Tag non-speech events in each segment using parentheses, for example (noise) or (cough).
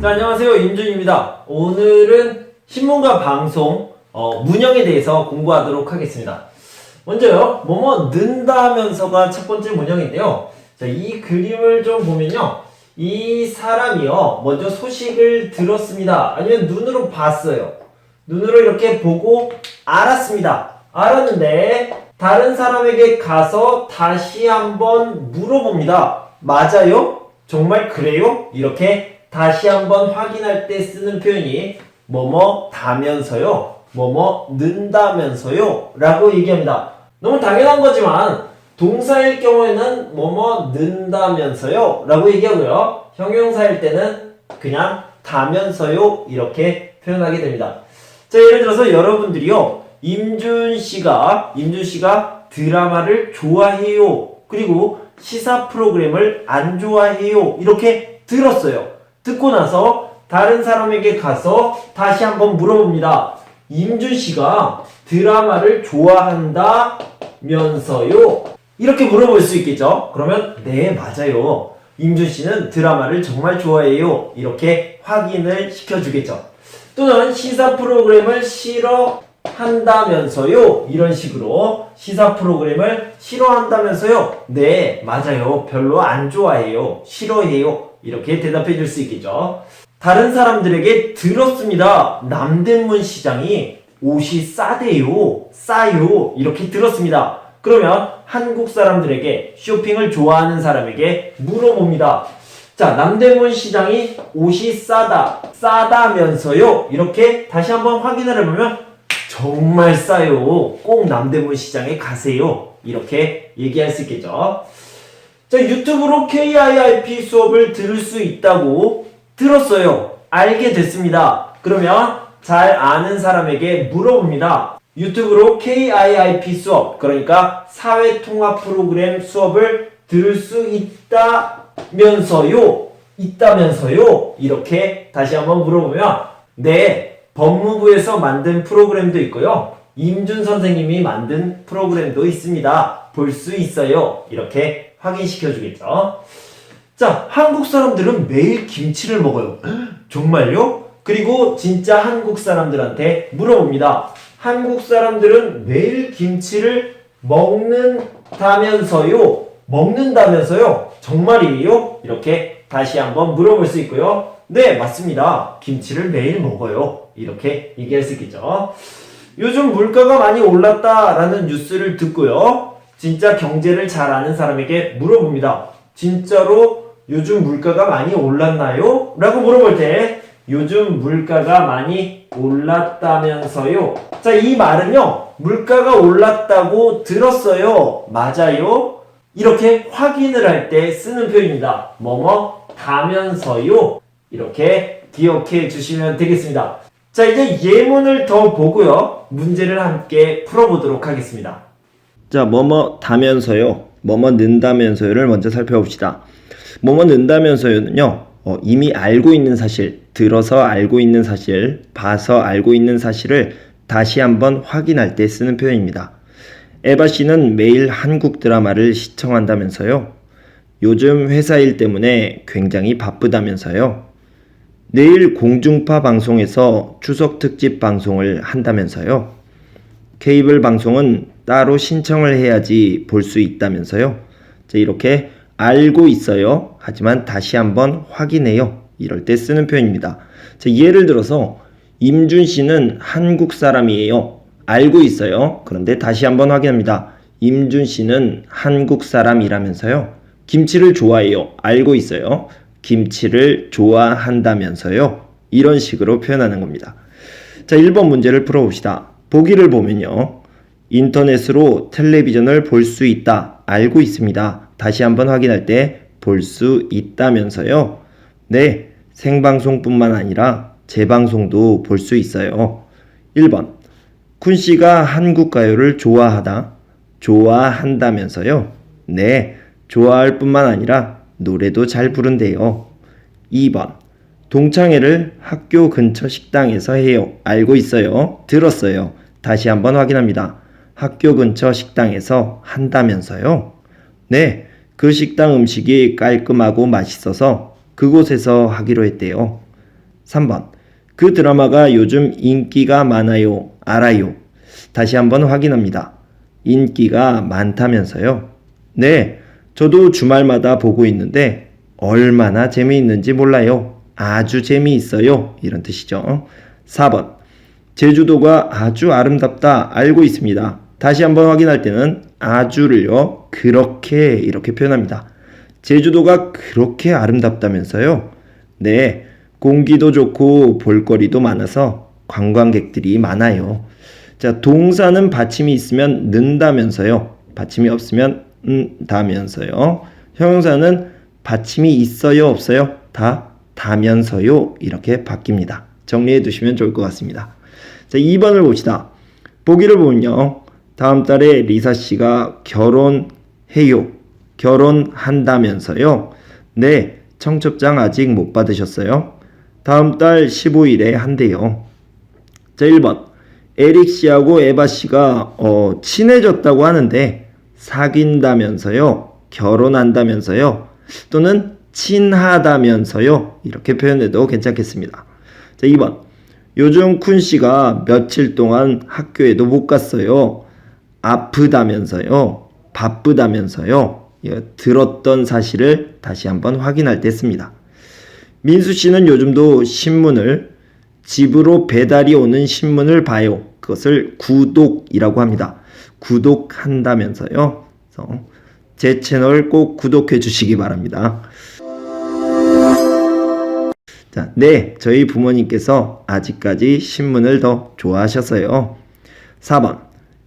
자, 안녕하세요. 임준입니다. 오늘은 신문과 방송, 어, 문형에 대해서 공부하도록 하겠습니다. 먼저요, 뭐뭐 는다 하면서가 첫 번째 문형인데요. 자, 이 그림을 좀 보면요. 이 사람이요, 먼저 소식을 들었습니다. 아니면 눈으로 봤어요. 눈으로 이렇게 보고 알았습니다. 알았는데, 다른 사람에게 가서 다시 한번 물어봅니다. 맞아요? 정말 그래요? 이렇게 다시 한번 확인할 때 쓰는 표현이 뭐뭐 다면서요, 뭐뭐 는다면서요 라고 얘기합니다. 너무 당연한 거지만 동사일 경우에는 뭐뭐 는다면서요 라고 얘기하고요. 형용사일 때는 그냥 다면서요 이렇게 표현하게 됩니다. 자, 예를 들어서 여러분들이요. 임준 씨가 임준 씨가 드라마를 좋아해요. 그리고 시사 프로그램을 안 좋아해요. 이렇게 들었어요. 듣고 나서 다른 사람에게 가서 다시 한번 물어봅니다. 임준 씨가 드라마를 좋아한다면서요? 이렇게 물어볼 수 있겠죠? 그러면 네, 맞아요. 임준 씨는 드라마를 정말 좋아해요. 이렇게 확인을 시켜주겠죠. 또는 시사 프로그램을 싫어한다면서요? 이런 식으로 시사 프로그램을 싫어한다면서요? 네, 맞아요. 별로 안 좋아해요. 싫어해요. 이렇게 대답해 줄 수 있겠죠. 다른 사람들에게 들었습니다. 남대문 시장이 옷이 싸대요. 싸요. 이렇게 들었습니다. 그러면 한국 사람들에게 쇼핑을 좋아하는 사람에게 물어봅니다. 자, 남대문 시장이 옷이 싸다. 싸다면서요. 이렇게 다시 한번 확인을 해보면 정말 싸요. 꼭 남대문 시장에 가세요. 이렇게 얘기할 수 있겠죠. 자, 유튜브로 KIIP 수업을 들을 수 있다고 들었어요. 알게 됐습니다. 그러면 잘 아는 사람에게 물어봅니다. 유튜브로 KIIP 수업, 그러니까 사회통합 프로그램 수업을 들을 수 있다면서요. 있다면서요. 이렇게 다시 한번 물어보면, 네, 법무부에서 만든 프로그램도 있고요. 임준 선생님이 만든 프로그램도 있습니다. 볼 수 있어요. 이렇게 확인시켜 주겠죠. 자, 한국 사람들은 매일 김치를 먹어요. (gasps) 정말요? 그리고 진짜 한국 사람들한테 물어봅니다. 한국 사람들은 매일 김치를 먹는다면서요? 먹는다면서요? 정말이에요? 이렇게 다시 한번 물어볼 수 있고요. 네, 맞습니다. 김치를 매일 먹어요. 이렇게 얘기할 수 있겠죠. 요즘 물가가 많이 올랐다라는 뉴스를 듣고요. 진짜 경제를 잘 아는 사람에게 물어봅니다. 진짜로 요즘 물가가 많이 올랐나요? 라고 물어볼 때 요즘 물가가 많이 올랐다면서요. 자, 이 말은요. 물가가 올랐다고 들었어요. 맞아요? 이렇게 확인을 할 때 쓰는 표현입니다. 뭐뭐 다면서요. 이렇게 기억해 주시면 되겠습니다. 자, 이제 예문을 더 보고요. 문제를 함께 풀어보도록 하겠습니다. 자, 뭐뭐 다면서요, 뭐뭐 는다면서요를 먼저 살펴봅시다. 뭐뭐 는다면서요는요, 어, 이미 알고 있는 사실, 들어서 알고 있는 사실, 봐서 알고 있는 사실을 다시 한번 확인할 때 쓰는 표현입니다. 에바 씨는 매일 한국 드라마를 시청한다면서요. 요즘 회사 일 때문에 굉장히 바쁘다면서요. 내일 공중파 방송에서 추석 특집 방송을 한다면서요. 케이블 방송은 따로 신청을 해야지 볼 수 있다면서요. 자, 이렇게 알고 있어요. 하지만 다시 한번 확인해요. 이럴 때 쓰는 표현입니다. 자, 예를 들어서 임준 씨는 한국 사람이에요. 알고 있어요. 그런데 다시 한번 확인합니다. 임준 씨는 한국 사람이라면서요. 김치를 좋아해요. 알고 있어요. 김치를 좋아한다면서요. 이런 식으로 표현하는 겁니다. 자, 1번 문제를 풀어봅시다. 보기를 보면요. 인터넷으로 텔레비전을 볼 수 있다. 알고 있습니다. 다시 한번 확인할 때 볼 수 있다면서요. 네, 생방송뿐만 아니라 재방송도 볼 수 있어요. 1번. 쿤 씨가 한국 가요를 좋아하다. 좋아한다면서요. 네, 좋아할 뿐만 아니라 노래도 잘 부른대요. 2번. 동창회를 학교 근처 식당에서 해요. 알고 있어요. 들었어요. 다시 한번 확인합니다. 학교 근처 식당에서 한다면서요? 네, 그 식당 음식이 깔끔하고 맛있어서 그곳에서 하기로 했대요. 3번. 그 드라마가 요즘 인기가 많아요. 알아요. 다시 한번 확인합니다. 인기가 많다면서요? 네, 저도 주말마다 보고 있는데 얼마나 재미있는지 몰라요. 아주 재미있어요. 이런 뜻이죠. 4번. 제주도가 아주 아름답다 알고 있습니다. 다시 한번 확인할 때는 아주를요. 그렇게 이렇게 표현합니다. 제주도가 그렇게 아름답다면서요? 네. 공기도 좋고 볼거리도 많아서 관광객들이 많아요. 자, 동사는 받침이 있으면 는다면서요. 받침이 없으면 은다면서요. 형용사는 받침이 있어요, 없어요? 다 다면서요. 이렇게 바뀝니다. 정리해 두시면 좋을 것 같습니다. 자, 2번을 봅시다. 보기를 보면요. 다음 달에 리사 씨가 결혼해요. 결혼한다면서요. 네, 청첩장 아직 못 받으셨어요? 다음 달 15일에 한대요. 자, 1번. 에릭 씨하고 에바 씨가 어, 친해졌다고 하는데 사귄다면서요. 결혼한다면서요. 또는 친하다면서요. 이렇게 표현해도 괜찮겠습니다. 자, 2번. 요즘 쿤 씨가 며칠 동안 학교에도 못 갔어요. 아프다면서요. 바쁘다면서요. 예, 들었던 사실을 다시 한번 확인할 때 씁니다. 민수 씨는 요즘도 신문을 집으로 배달이 오는 신문을 봐요. 그것을 구독이라고 합니다. 구독한다면서요. 제 채널 꼭 구독해 주시기 바랍니다. 자, 네, 저희 부모님께서 아직까지 신문을 더 좋아하셔서요. 4번.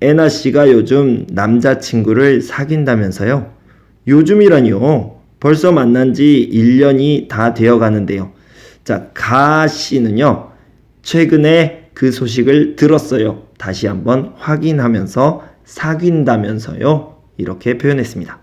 애나 씨가 요즘 남자친구를 사귄다면서요. 요즘이라니요. 벌써 만난 지 1년이 다 되어 가는데요. 자, 가 씨는요. 최근에 그 소식을 들었어요. 다시 한번 확인하면서 사귄다면서요. 이렇게 표현했습니다.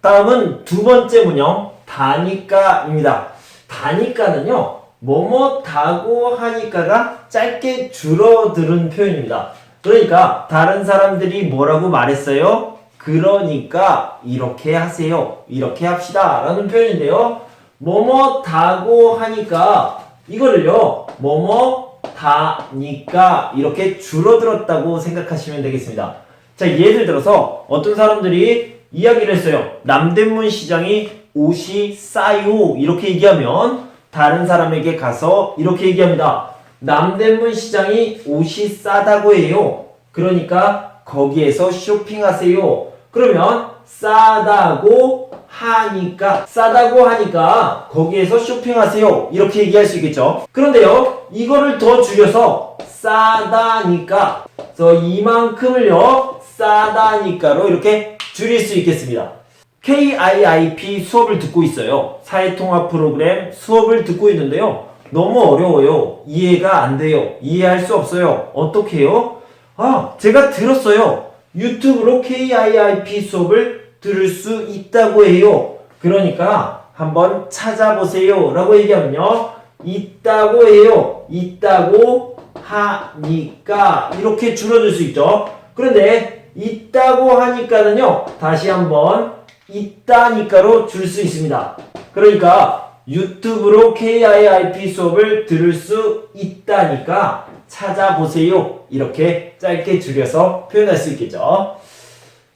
다음은 두 번째 문형 다니까입니다. 다니까는요 뭐뭐 다고 하니까가 짧게 줄어드는 표현입니다. 그러니까 다른 사람들이 뭐라고 말했어요? 그러니까 이렇게 하세요. 이렇게 합시다. 라는 표현인데요. 뭐뭐 다고 하니까 이거를요. 뭐뭐 다니까 이렇게 줄어들었다고 생각하시면 되겠습니다. 자, 예를 들어서 어떤 사람들이 이야기를 했어요. 남대문 시장이 옷이 싸요. 이렇게 얘기하면 다른 사람에게 가서 이렇게 얘기합니다. 남대문 시장이 옷이 싸다고 해요. 그러니까 거기에서 쇼핑하세요. 그러면 싸다고 하니까 싸다고 하니까 거기에서 쇼핑하세요. 이렇게 얘기할 수 있겠죠. 그런데요. 이거를 더 줄여서 싸다니까 그래서 이만큼을요. 싸다니까로 이렇게 줄일 수 있겠습니다. KIIP 수업을 듣고 있어요. 사회통합 프로그램 수업을 듣고 있는데요. 너무 어려워요. 이해가 안 돼요. 이해할 수 없어요. 어떻게 해요? 아, 제가 들었어요. 유튜브로 KIIP 수업을 들을 수 있다고 해요. 그러니까 한번 찾아보세요. 라고 얘기하면요. 있다고 해요. 있다고 하니까 이렇게 줄어들 수 있죠. 그런데 있다고 하니까는요. 다시 한번 있다니까로 줄 수 있습니다. 그러니까 유튜브로 KIIP 수업을 들을 수 있다니까 찾아보세요. 이렇게 짧게 줄여서 표현할 수 있겠죠.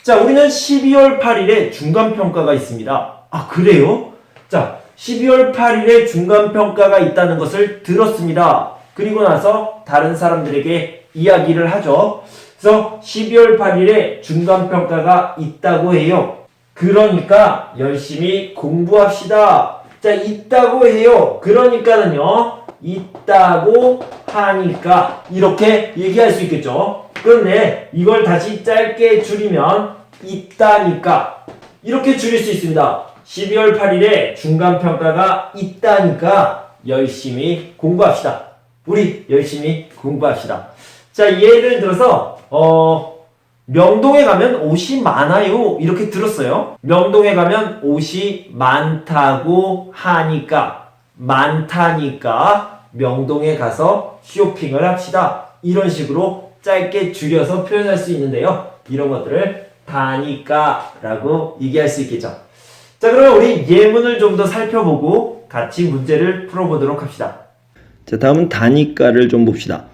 자, 우리는 12월 8일에 중간평가가 있습니다. 아, 그래요? 자, 12월 8일에 중간평가가 있다는 것을 들었습니다. 그리고 나서 다른 사람들에게 이야기를 하죠. 그래서 12월 8일에 중간평가가 있다고 해요. 그러니까 열심히 공부합시다. 자, 있다고 해요. 그러니까는요, 있다고 하니까 이렇게 얘기할 수 있겠죠. 그런데 이걸 다시 짧게 줄이면 있다니까 이렇게 줄일 수 있습니다. 12월 8일에 중간평가가 있다니까 열심히 공부합시다. 우리 열심히 공부합시다. 자, 예를 들어서, 어, 명동에 가면 옷이 많아요. 이렇게 들었어요. 명동에 가면 옷이 많다고 하니까, 많다니까, 명동에 가서 쇼핑을 합시다. 이런 식으로 짧게 줄여서 표현할 수 있는데요. 이런 것들을 다니까 라고 얘기할 수 있겠죠. 자, 그러면 우리 예문을 좀 더 살펴보고 같이 문제를 풀어보도록 합시다. 자, 다음은 다니까를 좀 봅시다.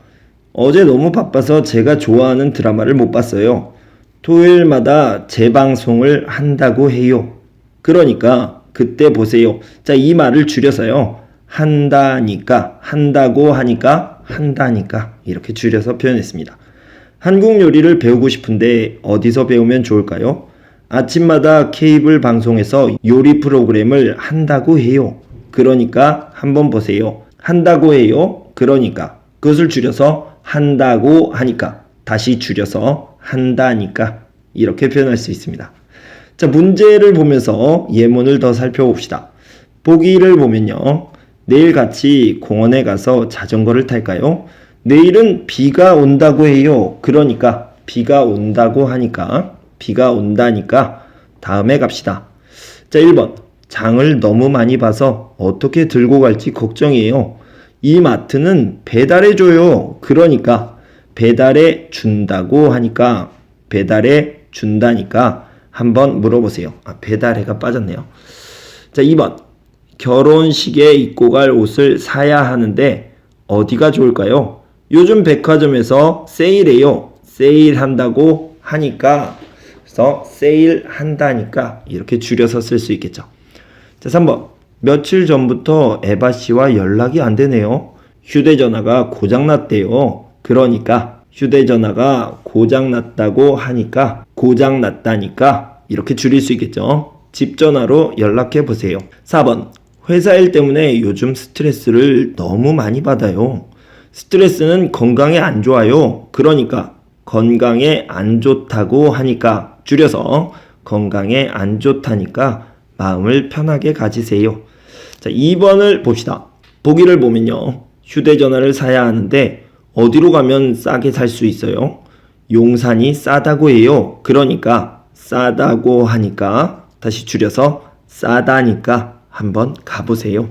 어제 너무 바빠서 제가 좋아하는 드라마를 못 봤어요. 토요일마다 재방송을 한다고 해요. 그러니까 그때 보세요. 자, 이 말을 줄여서요. 한다니까, 한다고 하니까, 한다니까 이렇게 줄여서 표현했습니다. 한국 요리를 배우고 싶은데 어디서 배우면 좋을까요? 아침마다 케이블 방송에서 요리 프로그램을 한다고 해요. 그러니까 한번 보세요. 한다고 해요. 그러니까 그것을 줄여서 한다고 하니까 다시 줄여서 한다니까 이렇게 표현할 수 있습니다. 자, 문제를 보면서 예문을 더 살펴봅시다. 보기를 보면요. 내일 같이 공원에 가서 자전거를 탈까요? 내일은 비가 온다고 해요. 그러니까 비가 온다고 하니까 비가 온다니까 다음에 갑시다. 자, 1번. 장을 너무 많이 봐서 어떻게 들고 갈지 걱정이에요. 이 마트는 배달해 줘요. 그러니까 배달해 준다고 하니까 배달해 준다니까 한번 물어보세요. 아, 배달해가 빠졌네요. 자, 2번. 결혼식에 입고 갈 옷을 사야 하는데 어디가 좋을까요? 요즘 백화점에서 세일해요. 세일한다고 하니까 그래서 세일한다니까 이렇게 줄여서 쓸 수 있겠죠. 자, 3번. 며칠 전부터 에바 씨와 연락이 안 되네요. 휴대전화가 고장났대요. 그러니까 휴대전화가 고장났다고 하니까 고장났다니까 이렇게 줄일 수 있겠죠. 집 전화로 연락해 보세요. 4번. 회사 일 때문에 요즘 스트레스를 너무 많이 받아요. 스트레스는 건강에 안 좋아요. 그러니까 건강에 안 좋다고 하니까 줄여서 건강에 안 좋다니까 마음을 편하게 가지세요. 자, 2번을 봅시다. 보기를 보면요. 휴대전화를 사야 하는데 어디로 가면 싸게 살 수 있어요? 용산이 싸다고 해요. 그러니까 싸다고 하니까 다시 줄여서 싸다니까 한번 가보세요.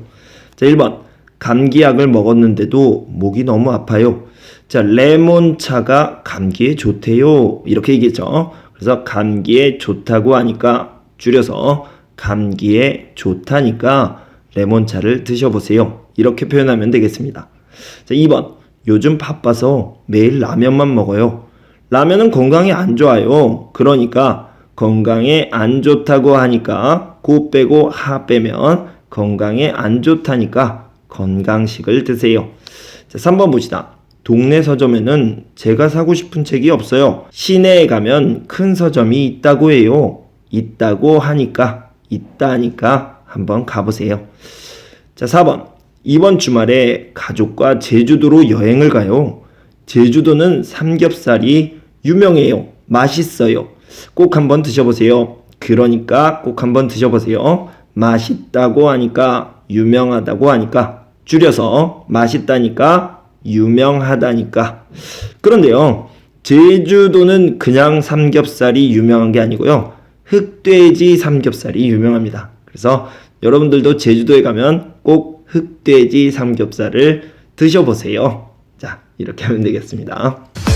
자, 1번. 감기약을 먹었는데도 목이 너무 아파요. 자, 레몬차가 감기에 좋대요. 이렇게 얘기했죠. 그래서 감기에 좋다고 하니까 줄여서 감기에 좋다니까 레몬차를 드셔보세요. 이렇게 표현하면 되겠습니다. 자, 2번. 요즘 바빠서 매일 라면만 먹어요. 라면은 건강에 안 좋아요. 그러니까 건강에 안 좋다고 하니까 고 빼고 하 빼면 건강에 안 좋다니까 건강식을 드세요. 자, 3번 봅시다. 동네 서점에는 제가 사고 싶은 책이 없어요. 시내에 가면 큰 서점이 있다고 해요. 있다고 하니까, 있다니까 한번 가보세요. 자, 4번. 이번 주말에 가족과 제주도로 여행을 가요. 제주도는 삼겹살이 유명해요. 맛있어요. 꼭 한번 드셔보세요. 그러니까 꼭 한번 드셔보세요. 맛있다고 하니까, 유명하다고 하니까, 줄여서 맛있다니까, 유명하다니까. 그런데요, 제주도는 그냥 삼겹살이 유명한 게 아니고요. 흑돼지 삼겹살이 유명합니다. 그래서 여러분들도 제주도에 가면 꼭 흑돼지 삼겹살을 드셔보세요. 자, 이렇게 하면 되겠습니다.